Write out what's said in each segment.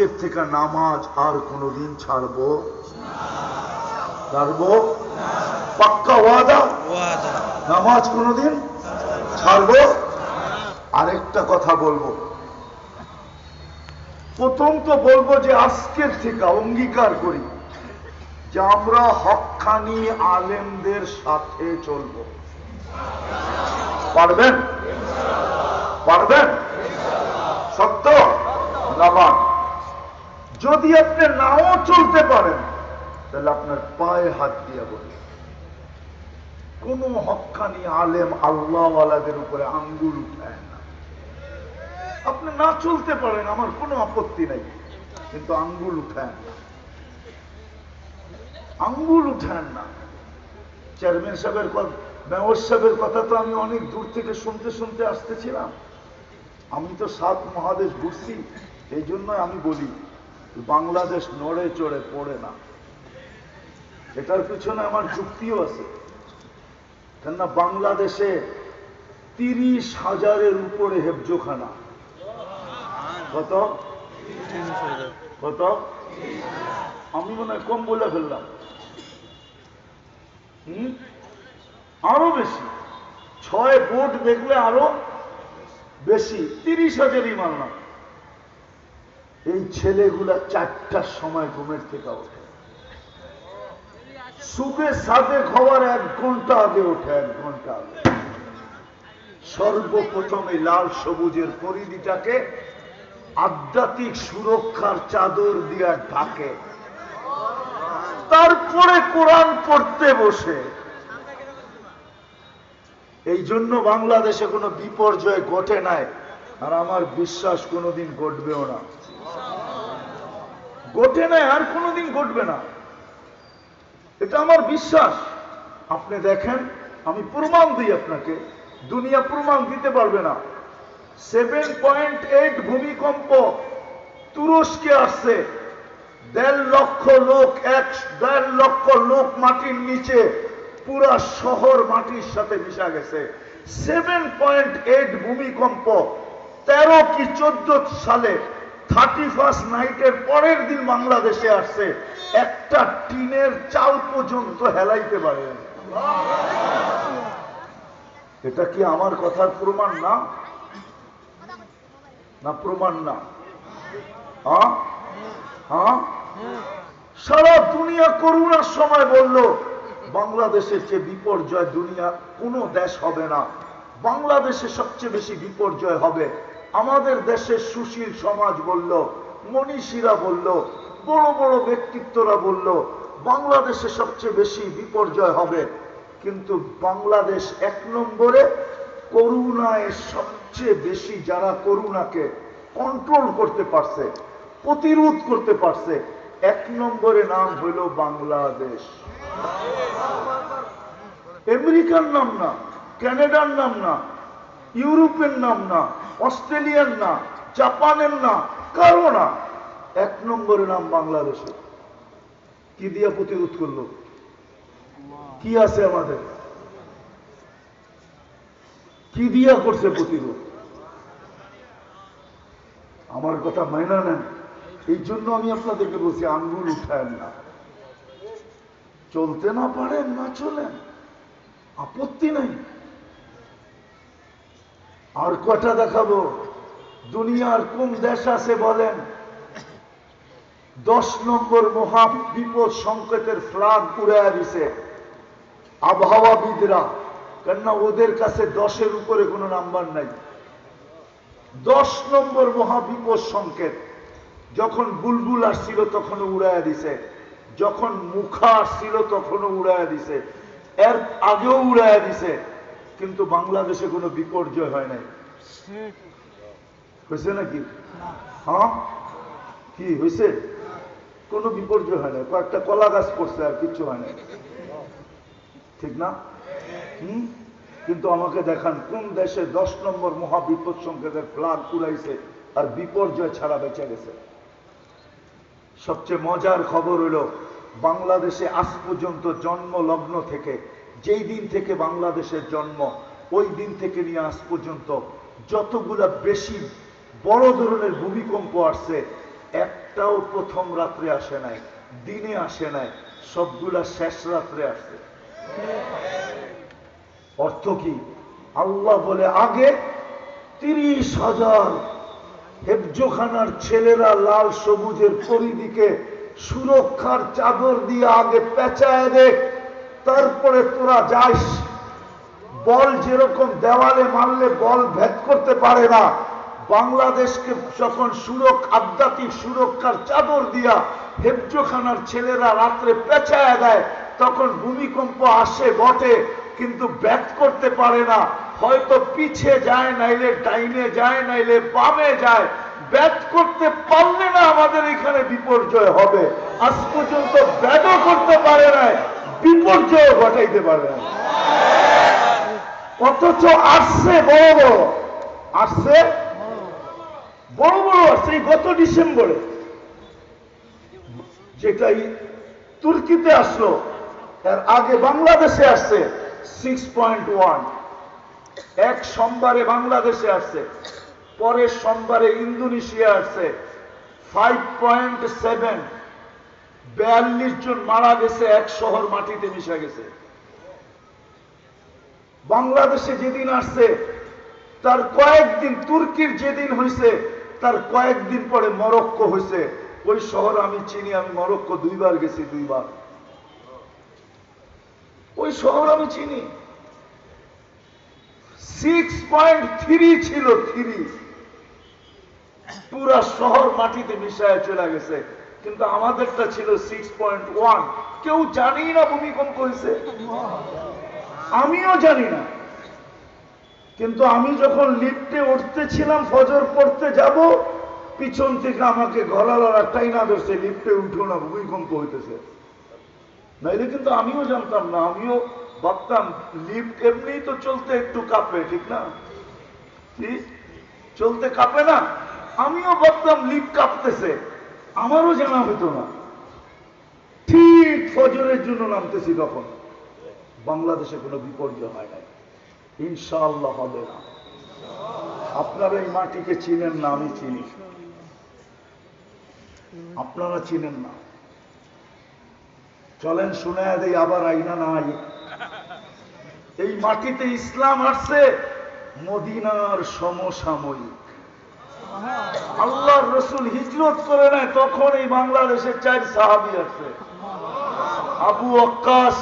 আজকের থেকে নামাজ আর কোনোদিন ছাড়বো? ছাড়বো? পাক্কা ওয়াদা? নামাজ কোনোদিন ছাড়বো? আরেকটা কথা বলব। প্রথম তো বলব যে আজকের থেকে অঙ্গীকার করি যে আমরা হক্কানি আলেমদের সাথে চলবো। পারবেন? পারবেন? সত্য? লাভান যদি আপনি নাও চলতে পারেন, তাহলে আপনার পায়ে হাত দিয়ে বলি কোন হক্কানি আলেম আল্লাহওয়ালাদের উপরে আঙ্গুল উঠায় না। আপনি না চলতে পারেন, আমার কোনো আপত্তি নাই। কিন্তু আঙ্গুল উঠায় না। আঙ্গুল উঠায় না। চেয়ারম্যান সাহেবের কথা মেয়র সাহেবের কথা তো আমি অনেক দূর থেকে শুনতে শুনতে আসতেছিলাম। আমি তো সাত মহাদেশ ঘুরছি এই জন্য আমি বলি বাংলাদেশ নড়ে চড়ে পড়ে না। এটার পিছনে আমার যুক্তিও আছে। কেননা বাংলাদেশে তিরিশ হাজারের উপরে হেফজোখানা। কত? কত? আমি মনে হয় কম বলে ফেললাম। আরও বেশি। ছয় ভোট দেখলে আরও বেশি। তিরিশ হাজারই মানলাম। এই ছেলেগুলা চারটার সময় ঘুমের থেকে ওঠে। সুবে সাথে খাওয়ার এক ঘণ্টা আগে ওঠে, এক ঘণ্টা আগে। সর্বপ্রথম এই লাল সবুজের পরিধিটাকে আধ্যাত্মিক সুরক্ষার চাদর দিয়া ঢাকে। তারপরে কোরআন পড়তে বসে। এই জন্য বাংলাদেশে কোনো বিপর্যয় ঘটে নাই, আর আমার বিশ্বাস কোনোদিন ঘটবেও না। ঘটে নাই, আর কোনোদিন ঘটবে না। এটা আমার বিশ্বাস। আপনি দেখেন, আমি প্রমাণ দিই আপনাকে। দুনিয়া প্রমাণ দিতে পারবে না। সেভেন পয়েন্ট এইট ভূমিকম্প তুরস্কে আসছে। দেড় লক্ষ লোক এক, দেড় লক্ষ লোক মাটির নিচে, পুরা শহর মাটির সাথে মিশা গেছে। সেভেন পয়েন্ট এইট ভূমিকম্প তেরো কি চোদ্দ সালে থার্টি ফার্স্ট নাইটের পরের দিন বাংলাদেশে আসছে, একটা টিনের চাল পর্যন্ত হেলাইতে পারে। এটা কি আমার কথার প্রমাণ না? না, প্রমাণ না। হ্যাঁ? হ্যাঁ? সারা দুনিয়া করোনার সময় বলল বাংলাদেশের যে বিপর্যয় দুনিয়া, কোনো দেশ হবে না। বাংলাদেশে সবচেয়ে বেশি বিপর্যয় হবে আমাদের দেশের সুশীল সমাজ বলল, মনীষীরা বলল, বড় বড় ব্যক্তিত্বরা বলল, বাংলাদেশে সবচেয়ে বেশি বিপর্যয় হবে। কিন্তু বাংলাদেশ এক নম্বরে, করুণায় সবচেয়ে বেশি যারা করুণাকে কন্ট্রোল করতে পারছে, প্রতিরোধ করতে পারছে, এক নম্বরে নাম হইল বাংলাদেশ। আমেরিকার নাম না, কানাডার নাম না, ইউরোপের নাম না অস্ট্রেলিয়ার না, জাপানের না, কারও না। এক নম্বরে নাম বাংলাদেশে। কি দিয়া প্রতিরোধ করল? কি আছে আমাদের? কি দিয়া করছে প্রতিরোধ? আমার কথা মাইনা নেন। এই জন্য আমি আপনাদেরকে বলছি, আঙ্গুল উঠায়েন না। চলতে না পারেন, না চলেন। আপত্তি নাই। আর কটা দেখাবো? দুনিয়ার কোন দেশ আছে বলেন? দশ নম্বর মহা বিপদ সংকেতের ফ্লাগ উড়াইয়া দিছে। আবহাওয়াবিদরা, কেননা ওদের কাছে দশের উপরে কোনো নাম্বার নাই। দশ নম্বর মহাবিপদ সংকেত, যখন বুলবুল আসছিল তখনও উড়াইয়া দিছে। যখন মুখা আসছিল তখনও উড়াইয়া দিছে। এর আগেও উড়াইয়া দিছে। কিন্তু বাংলাদেশে কোনো বিপর্যয় হয় নাই। হয়েছে নাকি? হ্যাঁ? কি হয়েছে? কোনো বিপর্যয় হয় না কয়েকটা কলা গাছ পড়ছে আর কিচ্ছু হয় না ঠিক না? হুম? কিন্তু আমাকে দেখান, কোন দেশে দশ নম্বর মহাবিপদ সংকেতের ফ্লাগ উড়াইছে আর বিপর্যয় ছাড়া বেঁচে গেছে? সবচেয়ে মজার খবর হলো, বাংলাদেশে আজ পর্যন্ত জন্ম লগ্ন থেকে যেই দিন থেকে বাংলাদেশের জন্ম, ওই দিন থেকে নিয়ে আজ পর্যন্ত যতগুলা বেশি বড় ধরনের ভূমিকম্প আসছে, একটাও প্রথম রাত্রে আসে নাই, দিনে আসে নাই, সবগুলা শেষ রাত্রে আসছে। অর্থ কি? আল্লাহ বলে, আগে তিরিশ হাজার হেফজোখানার ছেলেরা লাল সবুজের পরিদিকে সুরক্ষার চাদর দিয়ে আগে পেঁচায় দে তারপরে তোরা যাইস। বল যেরকম দেওয়ালে মারলে বল ভেদ করতে পারে না। বাংলাদেশকে যখন সুরক্ষা আধ্যাত্মিক সুরক্ষার চাদর দিয়া হেফজোখানার ছেলেরা রাত্রে পেঁচায় দেয়, তখন ভূমিকম্প আসে, বটে, কিন্তু ব্যাট করতে পারে না। হয়তো পিছে যায়, নাইলে ডাইনে যায়, নাইলে বামে যায়। ব্যাট করতে পারলে না আমাদের এখানে বিপর্যয় হবে। আজ পর্যন্ত ব্যাটও করতে পারে না বিপর্যয় ঘটাইতে পারে না। অথচ আসছে বড় বড়। আসছে বড় বড় আসছে গত ডিসেম্বরে। যেটাই তুর্কিতে আসলো, এর আগে বাংলাদেশে আসছে সিক্স পয়েন্ট ওয়ান এক সোমবারে বাংলাদেশে আসছে, পরের সোমবারে ইন্দোনেশিয়া আসছে ফাইভ পয়েন্ট সেভেন বিয়াল্লিশ জন মারা গেছে, এক শহর মাটিতে মিশে গেছে। বাংলাদেশে যেদিন আসছে, তার কয়েকদিন, তুর্কির যেদিন হয়েছে তার কয়েকদিন পরে মরক্কো হয়েছে ওই শহর আমি চিনি, আমি মরক্কো দুইবার গেছি, দুইবার। ওই শহর আমি চিনি। সিক্স পয়েন্ট থ্রি ছিল থ্রি পুরা শহর মাটিতে মিশায় চলে গেছে। কিন্তু আমাদেরটা ছিল সিক্স পয়েন্ট ওয়ান কেউ জানি না ভূমিকম্প হয়েছে। আমিও জানি না। কিন্তু আমি যখন লিফটে উঠতেছিলাম, ফজর পড়তে যাব, পিছন থেকে আমাকে গলালরা টাইনা ধরছে লিফটে উঠো না, ভূমিকম্প হইতেছে। নাইলে কিন্তু আমিও জানতাম না, আমিও ভাবতাম লিফট এমনি তো চলতে একটু কাঁপে, ঠিক না? চলতে কাঁপে না? আমিও ভাবতাম লিফট কাঁপতেছে। আমারও জানা হতো না। ঠিক ফজরের জন্য নামতেছি তখন। বাংলাদেশে কোনো বিপর্যয় হয় নাই। ইনশাআল্লাহ হবে না। আপনারা এই মাটিকে চিনেন না, আমি চিনি। আপনারা চিনেন না। চলেন শুনে দেই আবার আইনা নাই। এই মাটিতে ইসলাম আসছে, মদিনার সমসাময়িক। আল্লাহর রসুল হিজরত করে নেয় তখন এই বাংলাদেশের চার সাহাবি আছে। আবু আক্কাস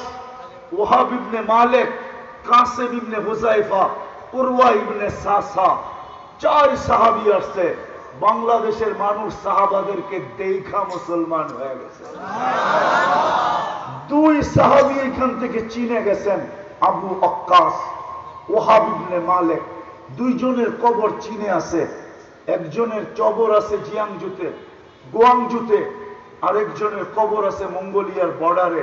ওহাব ইবনে মালেক, কাসেম ইবনে হুজাইফা উরওয়া ইবনে সাসা, চার সাহাবি আসছে। বাংলাদেশের মানুষ সাহাবাদেরকে দেখা মুসলমান হয়ে গেছে। দুই সাহাবি এখান থেকে চিনে গেছেন, আবু আক্কাস ওহাব ইবনে মালেক। দুইজনের কবর চিনে আছে। একজনের চবর আছে জিয়াংজুতে, গোয়াংজুতে, আরেকজনের কবর আছে মঙ্গোলিয়ার বর্ডারে।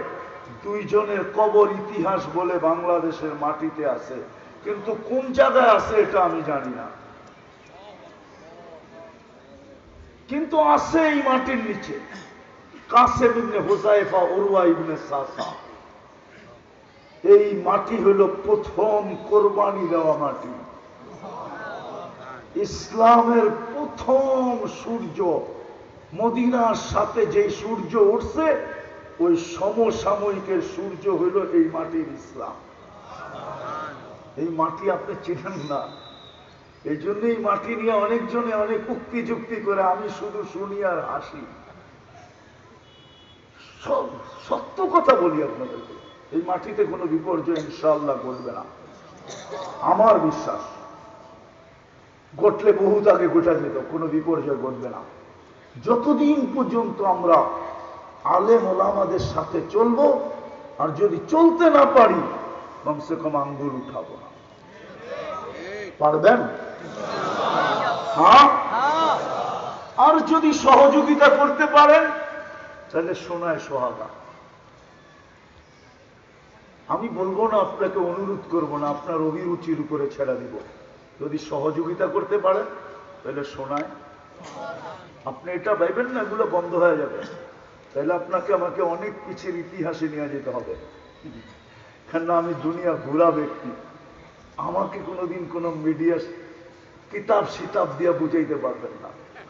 দুইজনের কবর ইতিহাস বলে বাংলাদেশের মাটিতে আছে। কিন্তু কোন জায়গায় আছে এটা আমি জানি না। কিন্তু আছে এই মাটির নিচে। কাসেম ইবনে হুসাইফা উরওয়া ইবনে সাসা। এই মাটি হলো প্রথম কোরবানি দেওয়া মাটি। ইসলামের প্রথম সূর্য, মদিনার সাথে যে সূর্য উঠছে, ওই সমসাময়িকের সূর্য হইল এই মাটির ইসলাম। এই মাটি আপনি চিনেন না। এই জন্য এই মাটি নিয়ে অনেকজনে অনেক উক্তি যুক্তি করে আমি শুধু শুনি আর হাসি। সব সত্য কথা বলি আপনাদেরকে। এই মাটিতে কোনো বিপর্যয় ইনশাল্লাহ করবে না। আমার বিশ্বাস। ঘটলে বহুত আগে গোটা যেত, কোনো বিপর্যয় ঘটবে না। যতদিন পর্যন্ত আমরা আলেম ওলামাদের সাথে চলবো, আর যদি চলতে না পারি, কমসে কম আঙ্গুল উঠাবো না। পারবেন? হ্যাঁ? আর যদি সহযোগিতা করতে পারেন, তাহলে শোনায় সোহাগা। আমি বলব না, আপনাকে অনুরোধ করব না, আপনার অভিরুচির উপরে ছেড়া দিব। যদি সহযোগিতা করতে পারেন তাহলে শোনায়। আপনি এটা ভাইবেন না, এগুলো বন্ধ হয়ে যাবে। তাহলে আপনাকে, আমাকে অনেক পিছের ইতিহাসে নিয়ে যেতে হবে। কেন আমি দুনিয়া ঘোরা ব্যক্তি। আমাকে কোনোদিন কোনো মিডিয়া কিতাব, সিতাব দিয়া বুঝাইতে পারবেন না।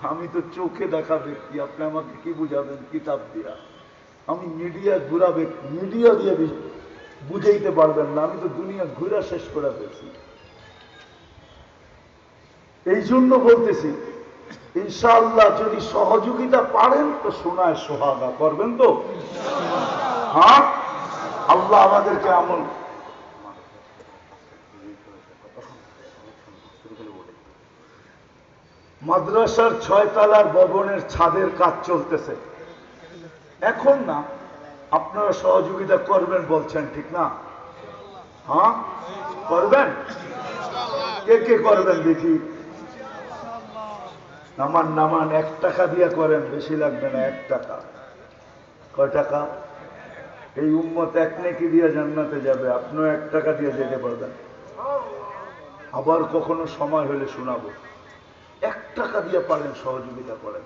আমি তো চোখে দেখা ব্যক্তি, আপনি আমাকে কি বুঝাবেন কিতাব দিয়া? আমি মিডিয়া ঘুরা ব্যক্তি, মিডিয়া দিয়ে বুঝাইতে পারবেন না। আমি তো দুনিয়া ঘুরা শেষ করে ফেলছি। এই জন্য বলতেছি, ইনশাআল্লাহ যদি সহযোগিতা পারেন, তো শোনায় সোহাগা করবেন তো? হ্যাঁ? আল্লাহ আমাদেরকে আমল মাদ্রাসার ছয়তলার ভবনের ছাদের কাজ চলতেছে। এখন না, আপনারা সহযোগিতা করবেন বলছেন, ঠিক না? হ্যাঁ? করবেন? কে কে করবেন দেখি। নামান নামান, এক টাকা দিয়ে করেন, বেশি লাগবে না, এক টাকা। কয় টাকা? এই উম্মত এক নেকি দিয়ে জান্নাতে যাবে, আপনিও এক টাকা দিয়ে যেতে পারবেন। আবার কখনো সময় হলে শোনাবো। এক টাকা দিয়ে পারেন, সহযোগিতা করেন।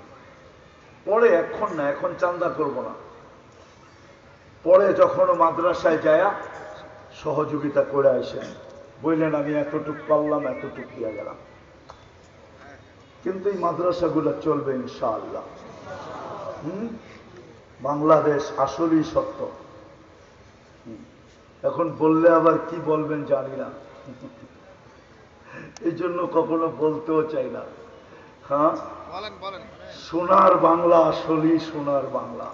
পরে এখন না, এখন চান্দা করব না। পরে যখন মাদ্রাসায় যায়া সহযোগিতা করে আসেন। বললেন, আমি এতটুক পারলাম, এতটুক দিয়ে গেলাম। কিন্তু এই মাদ্রাসাগুলো চলবে ইনশাআল্লাহ। হুম? বাংলাদেশ আসলেই সত্য। এখন বললে আবার কি বলবেন জানি না। এই জন্য কখনো বলতেও চাই না। হ্যাঁ? সোনার বাংলা আসলেই সোনার বাংলা।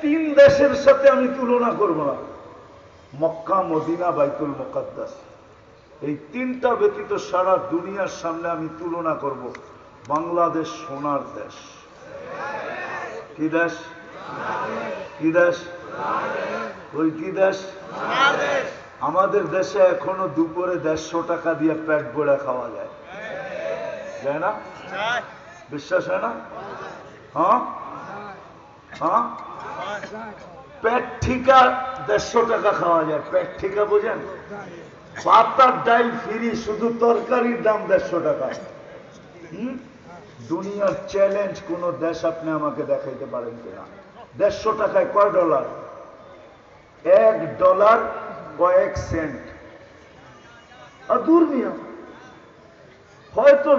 তিন দেশের সাথে আমি তুলনা করব না। মক্কা মদিনা বাইতুল মোকাদ্দাস। এই তিনটা ব্যতীত সারা দুনিয়ার সামনে আমি তুলনা করব বাংলাদেশ সোনার দেশ। কি দেশ? কি দেশ? ওই কি দেশ? আমাদের দেশে এখনও দুপুরে দেড়শো টাকা দিয়ে পেট ভরে খাওয়া যায়। যায় না? বিশ্বাস হয় না? হ্যাঁ? হ্যাঁ? ঠিকা দেড়শো টাকা খাওয়া যায়। পেট ঠিকা বোঝেন? পাতার ডাইল ফ্রি, শুধু তরকারির দাম দেড়শো টাকা। দুনিয়ার চ্যালেঞ্জ কোন দেশ আপনি আমাকে দেখাইতে পারেন কিনা? দেড়শো টাকায় কয় ডলার? এক ডলার কয়েক সেন্ট। দূর মিয়া হয়তো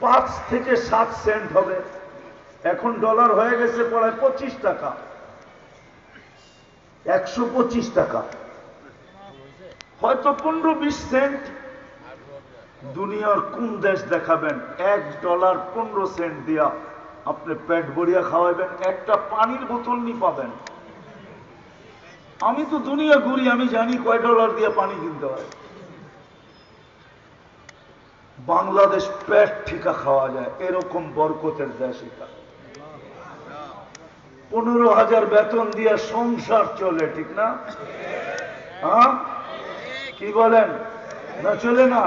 পাঁচ থেকে সাত সেন্ট হবে। এখন ডলার হয়ে গেছে পড়ায় পঁচিশ টাকা। একশো পঁচিশ টাকা। হয়তো পনেরো বিশ সেন্ট। দুনিয়ার কোন দেশ দেখাবেন, এক ডলার পনেরো সেন্ট দিয়া আপনি পেট ভরিয়া খাওয়াবেন একটা পানির বোতল নি পাবেন। আমি তো দুনিয়া ঘুরি, আমি জানি কয় ডলার দিয়ে পানি কিনতে হয়। বাংলাদেশ পেট ঠিকা খাওয়া যায়, এরকম বরকতের দেশ এটা। পনেরো হাজার বেতন দিয়ে সংসার চলে, ঠিক না? হ্যাঁ? কি বলেন? না চলে না।